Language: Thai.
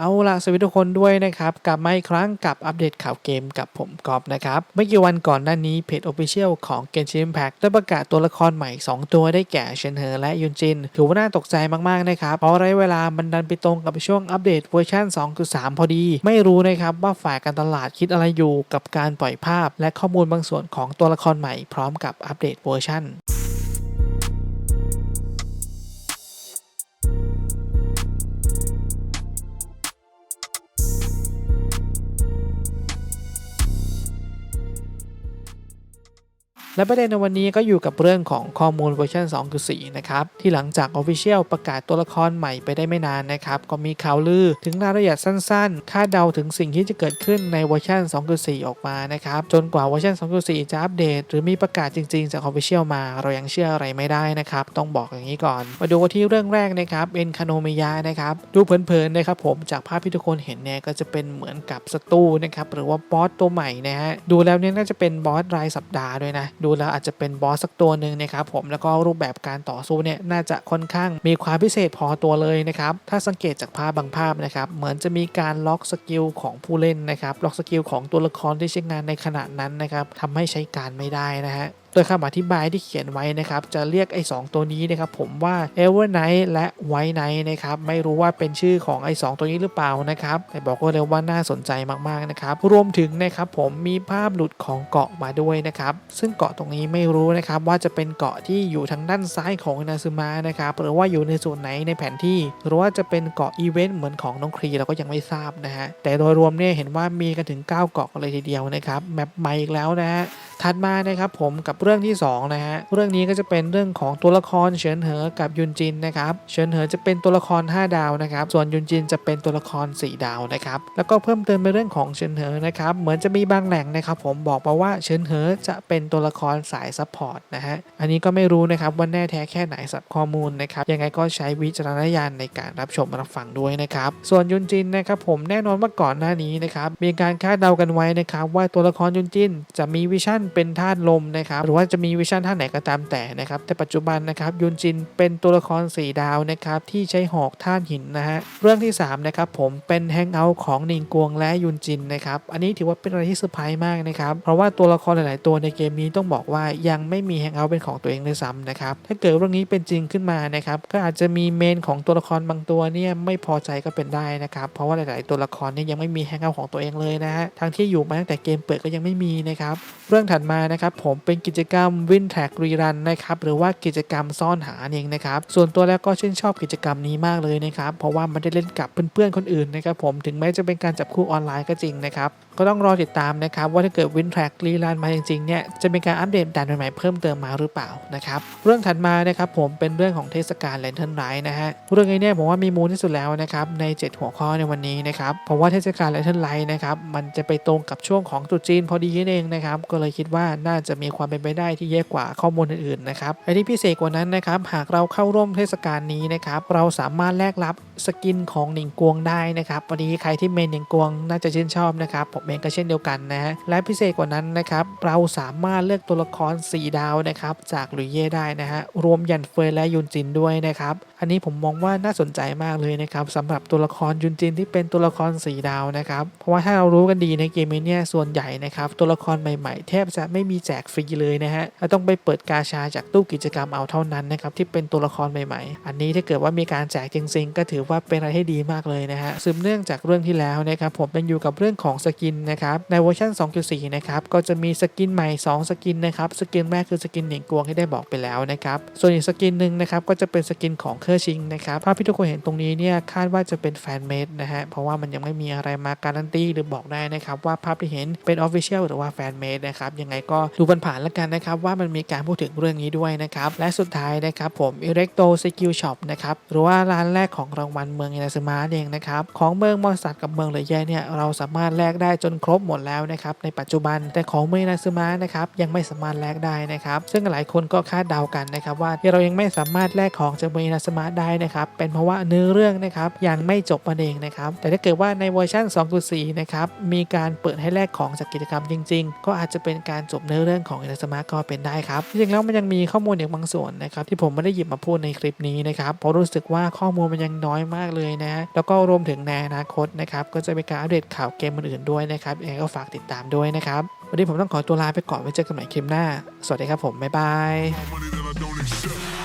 เอาล่ะสวัสดีทุกคนด้วยนะครับ กลับมาอีกครั้งกับอัปเดตข่าวเกมกับผมกอบนะครับ ไม่กี่วันก่อนหน้านี้เพจ Official ของ Genshin Impact ได้ประกาศตัวละครใหม่ 2 ตัวได้แก่เชนเฮอและยุนจิน ถือว่าน่าตกใจมาก ๆ นะครับ เพราะระยะเวลามันดันไปตรงกับช่วงอัปเดตเวอร์ชัน2.3 พอดี ไม่รู้นะครับว่าฝ่ายการตลาดคิดอะไรอยู่กับการปล่อยภาพ และข้อมูลบางส่วนของตัวละครใหม่พร้อมกับอัปเดตเวอร์ชัน และประเด็นในวันนี้ก็อยู่กับเรื่องของข้อมูลเวอร์ชัน2.4นะครับ ที่หลังจาก Official ประกาศตัวละครใหม่ไปได้ไม่นานนะครับ ก็มีข่าวลือถึงรายละเอียดสั้นๆ คาดเดาถึงสิ่งที่จะเกิดขึ้นในเวอร์ชัน2.4ออกมานะครับ จนกว่าเวอร์ชัน2.4จะอัปเดต หรือมีประกาศจริงๆ จาก Official มา เรายังเชื่ออะไรไม่ได้นะครับ ต้องบอกอย่างนี้ก่อน มาดูที่เรื่องแรกนะครับเอ็นคาโนเมยานะครับดูเพลินๆนะครับผมจากภาพที่ทุกคนเห็นเนี่ยก็จะเป็นเหมือนกับสตูนะครับหรือว่าบอสตัวใหม่นะฮะดูแล้วเนี่ยน่าจะเป็นบอสรายสัปดาห์ด้วยนะดูแล้วอาจจะเป็นบอสสักตัวหนึ่งนะครับผมแล้วก็รูปแบบการต่อสู้เนี่ยน่าจะค่อนข้างมีความพิเศษพอตัวเลยนะครับถ้าสังเกตจากภาพบางภาพนะครับเหมือนจะมีการล็อกสกิลของผู้เล่นนะครับล็อกสกิลของตัวละครที่ใช้งานในขณะนั้นนะครับทำให้ใช้การไม่ได้นะฮะ ดยคำอธิบายที่เขียนไว้นะครับจะเรียกไอ้สตัวนี้นะครับผมว่า Evernight และ White Night นะครับไม่รู้ว่าเป็นชื่อของไอ้สตัวนี้หรือเปล่านะครับแต่บอกก็เลยว่าน่าสนใจมากๆนะครับรวมถึงนะครับผมมีภาพหลุดของเกาะมาด้วยนะครับซึ่งเกาะตรงนี้ไม่รู้นะครับว่าจะเป็นเกาะที่อยู่ทางด้านซ้ายของนาซึมะนะครับหรือว่าอยู่ในส่วนไหนในแผนที่ หรือว่าจะเป็นเกาะอีเวนต์เหมือนของน้องครีเราก็ยังไม่ทราบนะฮะแต่โดยรวมเนี่ยเห็นว่ามีกันถึง 9 เกาะกันเลยทีเดียวนะครับแมปใหม่อีกแล้วนะฮะ ถัดมานะครับผมกับเรื่องที่2นะฮะเรื่องนี้ก็จะเป็นเรื่องของตัวละครเฉินเหอกับยุนจินนะครับเฉินเหอจะเป็นตัวละคร 5 ดาวนะครับส่วนยุนจินจะเป็นตัวละคร 4 ดาวนะครับแล้วก็เพิ่มเติมในเรื่องของเฉินเหอนะครับเหมือนจะมีบางแหล่งนะครับผมบอกมาว่าเฉินเหอจะเป็นตัวละครสายซัพพอร์ตนะฮะอันนี้ก็ไม่รู้นะครับว่าแน่แท้แค่ไหนสับข้อมูลนะครับยังไงก็ใช้วิจารณญาณในการรับชมรับฟังด้วยนะครับส่วนยุนจินนะครับผมแน่นอนว่าก่อนหน้านี้นะครับมีการคาดเดากันไว้นะครับว่าตัวละครยุนจินจะมีวิชั่นเป็นธาตุลมนะครับหรือว่าจะมีวิชั่นธาตุไหนก็ตามแต่นะครับแต่ปัจจุบันนะครับยุนจินเป็นตัวละคร4ดาวนะครับที่ใช้หอกธาตุหินนะฮะเรื่องที่3นะครับผมเป็นแฮงเอาท์ของนิงกวงและยุนจินนะครับอันนี้ถือว่าเป็นอะไรที่เซอร์ไพรส์มากนะครับเพราะว่าตัวละครหลาย ๆ ตัวในเกมนี้ต้องบอกว่ายังไม่มีแฮงเอาท์เป็นของตัวเองเลยซ้ำนะครับถ้าเกิดเรื่องนี้เป็นจริงขึ้นมานะครับก็อาจจะมีเมนของตัวละครบางตัวเนี่ยไม่พอใจก็เป็นได้นะครับเพราะว่าหลาย ๆ ตัวละครเนี่ยยังไม่มีแฮงเอาท์ของตัวเองเลยนะฮะทั้งที่อยู่มาตั้งแต่เกมเปิดก็ยังไม่มีนะครับเรื่องถััดมานะครับผมเป็นกิจกรรมวินแท็กรีรันนะครับหรือว่ากิจกรรมซ่อนหาเองนะครับส่วนตัวแล้วก็ชื่นชอบกิจกรรมนี้มากเลยนะครับเพราะว่ามันได้เล่นกับเพื่อนๆคนอื่นนะครับผมถึงแม้จะเป็นการจับคู่ออนไลน์ก็จริงนะครับก็ต้องรอติดตามนะครับว่าถ้าเกิดวินแท็กรีรันมาจริงๆเนี่ยจะมีการอัปเดตด่านใหม่ๆเพิ่มเติมมาหรือเปล่านะครับเรื่องถัดมานะครับผมเป็นเรื่องของเทศกาลแลนเทิร์นไรนะฮะเรื่องนี้เนี่ยผมว่ามีมูลที่สุดแล้วนะครับใน 7 หัวข้อในวันนี้นะครับเพราะว่าเทศกาลแลนเทิร์นไรนะครับมันจะไปตรงกับช่วงของตรุษจีนพอดีนั่นเองนะครับก็เลยคิดว่าน่าจะมีความเป็นไปได้ที่แย่กว่าข้อมูลอื่นๆนะครับและที่พิเศษกว่านั้นนะครับหากเราเข้าร่วมเทศกาลนี้นะครับเราสามารถแลกรับ สกินของหนิงกวงได้นะครับวันนี้ใครที่เมนหนิงกวงน่าจะชื่นชอบนะครับผมเองก็เช่นเดียวกันนะฮะและพิเศษกว่านั้นนะครับเราสามารถเลือกตัวละคร 4 ดาวนะครับจากหลุยเย่ได้นะฮะรวมยันเฟยและยุนจินด้วยนะครับอันนี้ผมมองว่าน่าสนใจมากเลยนะครับสำหรับตัวละครยุนจินที่เป็นตัวละคร 4 ดาวนะครับเพราะว่าถ้าเรารู้กันดีในเกมนี้เนี่ยส่วนใหญ่นะครับตัวละครใหม่ๆ แทบจะไม่มีแจกฟรีเลยนะฮะต้องไปเปิดกาชาจากตู้กิจกรรมเอาเท่านั้นนะครับที่เป็นตัวละครใหม่ๆ อันนี้ถ้าเกิดว่ามีการแจกจริงๆก็ถือว่าเป็นอะไรที่ดีมากเลยนะฮะสืบเนื่องจากเรื่องที่แล้วนะครับผมเป็นอยู่กับเรื่องของสกินนะครับในเวอร์ชัน2.4 นะครับก็จะมีสกินใหม่ 2 สกินนะครับสกินแรกคือสกินหนิงกวงที่ได้บอกไปแล้วนะครับส่วนอีกสกินหนึ่งนะครับก็จะเป็นสกินของเคอร์ชิงนะครับภาพที่ทุกคนเห็นตรงนี้เนี่ยคาดว่าจะเป็นแฟนเมดนะฮะเพราะว่ามันยังไม่มีอะไรมาการันตีหรือบอกได้นะครับว่าภาพที่เห็นเป็นออฟฟิเชียลหรือว่าแฟนเมดนะครับยังไงก็ดูผ่านๆแล้วกันนะครับว่ามันมีการพูดถึงเรื่องนี้ด้วยนะครับและสุดท้ายนะครับผม Electro Skill Shop นะครับหรือว่าร้านแรกของรางวัลเมืองอินาซึมะเองนะครับของเมืองมอสัตกับเมืองเลยแย่เนี่ยเราสามารถแลกได้จนครบหมดแล้วนะครับในปัจจุบันแต่ของเมืองอินาซึมะนะครับยังไม่สามารถแลกได้นะครับซึ่งหลายคนก็คาดเดากันนะครับว่าที่เรายังไม่สามารถแลกของจากเมืองอินาซึมะได้นะครับเป็นเพราะว่าเนื้อเรื่องนะครับยังไม่จบนั่นเองนะครับแต่ถ้าเกิดว่าในเวอร์ชัน2.4 นะครับมีการเปิดให้แลกของจากกิจกรรมจริง ๆ ก็อาจจะเป็นการจบเนื้อเรื่องของอินาซึมะก็เป็นได้ครับจริงๆแล้วมันยังมีข้อมูลอีกบางส่วนนะครับที่ผมไม่ได้หยิบมาพูดในคลิปนี้นะครับเพราะรู้สึกว่าข้อมูลมันยังน้อยมากเลยนะ แล้วก็รวมถึงในอนาคตนะครับ ก็จะมีการอัปเดตข่าวเกมอื่นๆด้วยนะครับยังไงก็ฝากติดตามด้วยนะครับ วันนี้ผมต้องขอตัวลาไปก่อนไว้เจอกันใหม่คลิปหน้า สวัสดีครับผม บ๊ายบาย